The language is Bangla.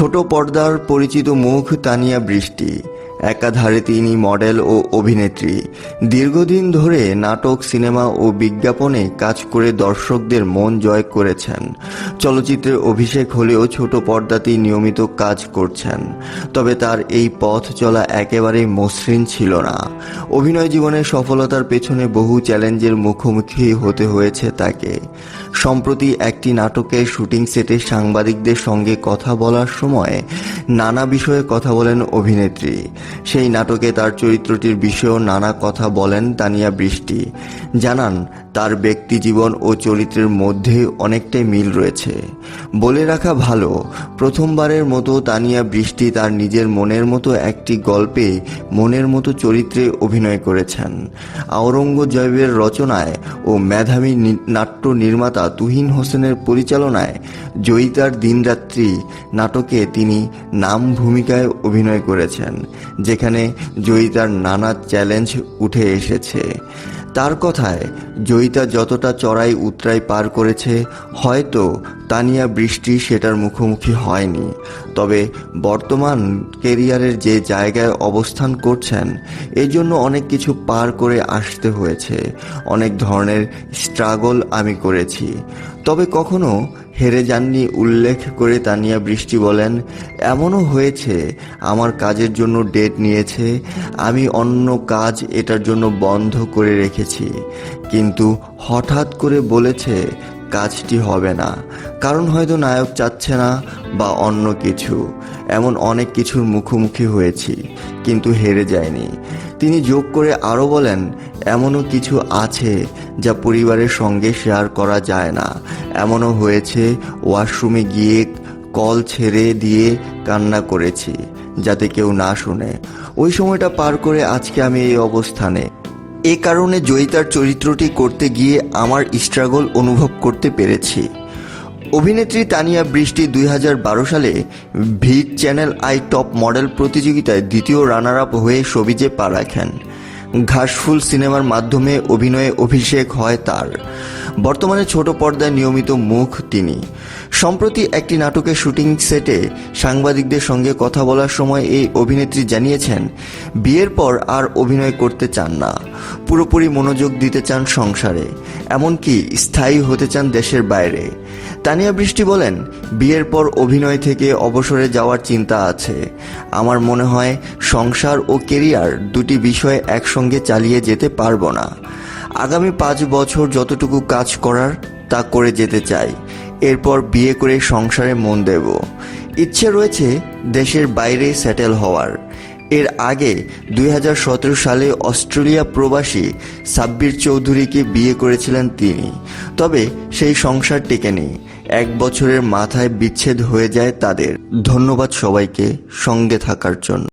ছোট পর্দার পরিচিত মুখ তানিয়া বৃষ্টি। একাধারে তিনি মডেল ও অভিনেত্রী। দীর্ঘদিন ধরে নাটক, সিনেমা ও বিজ্ঞাপনে কাজ করে দর্শকদের মন জয় করেছেন। চলচ্চিত্রের অভিষেক হলেও ছোট পর্দাতেই নিয়মিত কাজ করছেন। তবে তার এই পথ চলা একেবারেই মসৃণ ছিল না। অভিনয় জীবনের সফলতার পেছনে বহু চ্যালেঞ্জের মুখোমুখি হতে হয়েছে তাকে। সম্প্রতি একটি নাটকের শুটিং সেটে সাংবাদিকদের সঙ্গে কথা বলার সময় নানা বিষয়ে কথা বলেন অভিনেত্রী। সেই নাটকে তার চরিত্রটির বিষয়েও নানা কথা বলেন তানিয়া বৃষ্টি। জানান তার ব্যক্তি জীবন ও চরিত্রের মধ্যে অনেকটাই মিল রয়েছে। বলে রাখা ভালো, প্রথমবারের মতো তানিয়া বৃষ্টি তার নিজের মনের মতো একটি গল্পে মনের মতো চরিত্রে অভিনয় করেছেন। আওরঙ্গজেবের রচনায় ও মেধাবী নাট্য নির্মাতা তুহিন হোসেনের পরিচালনায় জয়িতার দিনরাত্রি নাটকে তিনি নাম ভূমিকায় অভিনয় করেছেন, যেখানে জয়িতার নানা চ্যালেঞ্জ উঠে এসেছে। তার কথায়, জয়িতা যতটা চড়াই উতরাই পার করেছে, হয়তো তানিয়া বৃষ্টি সেটার মুখোমুখি হয়নি। তবে বর্তমান কেরিয়ারের যে জায়গায় অবস্থান করছেন, এজন্য জন্য অনেক কিছু পার করে আসতে হয়েছে। অনেক ধরনের স্ট্রাগল আমি করেছি। তবে কখনো হেরে যাননি উল্লেখ করে তানিয়া বৃষ্টি বলেন, এমনও হয়েছে, আমার কাজের জন্য ডেট নিয়েছে, আমি অন্য কাজ এটার জন্য বন্ধ করে রেখেছি। কিন্তু হঠাৎ করে বলেছে কাজটি হবে না। কারণ হয়তো নায়ক চাচ্ছে না বা অন্য কিছু। এমন অনেক কিছুর মুখোমুখি হয়েছি, কিন্তু হেরে যায়নি তিনি যোগ করে আরও বলেন, এমনও কিছু আছে যা পরিবারের সঙ্গে শেয়ার করা যায় না। এমনও হয়েছে, ওয়াশরুমে গিয়ে কল ছেড়ে দিয়ে কান্না করেছি, যাতে কেউ না শুনে। ওই সময়টা পার করে আজকে আমি এই অবস্থানে। এ কারণে জয়িতার চরিত্রটি করতে গিয়ে আমার স্ট্রাগল অনুভব করতে পেরেছি। অভিনেত্রী তানিয়া বৃষ্টি দুই হাজার বারো সালে Vit channel I top model প্রতিযোগিতায় দ্বিতীয় রানার আপ হয়ে সবিজে পা রাখেন। ঘাসফুল সিনেমার মাধ্যমে অভিনয়ে অভিষেক হয় তার। বর্তমানে ছোট পর্দায় নিয়মিত মুখ তিনি। সম্প্রতি একটি নাটকের শুটিং সেটে সাংবাদিকদের সঙ্গে কথা বলার সময় এই অভিনেত্রী জানিয়েছেন, বিয়ের পর আর অভিনয় করতে চান না, পুরোপুরি মনোযোগ দিতে চান সংসারে, এমনকি স্থায়ী হতে চান দেশের বাইরে। তানিয়া বৃষ্টি বলেন, বিয়ের পর অভিনয় থেকে অবসরে যাওয়ার চিন্তা আছে। আমার মনে হয়, সংসার ও কেরিয়ার দুটি বিষয় একসঙ্গে চালিয়ে যেতে পারব না। আগামী পাঁচ বছর যতটুকু কাজ করার, তা করে যেতে চাই। এরপর বিয়ে করে সংসারে মন দেব। ইচ্ছে রয়েছে দেশের বাইরে সেটেল হওয়ার। এর আগে দুই হাজার সতেরো সালে অস্ট্রেলিয়া প্রবাসী সাব্বির চৌধুরীকে বিয়ে করেছিলেন তিনি। তবে সেই সংসার টেকেনি। এক বছরের মাথায় বিচ্ছেদ হয়ে যায় তাদের। ধন্যবাদ সবাইকে সঙ্গে থাকার জন্য।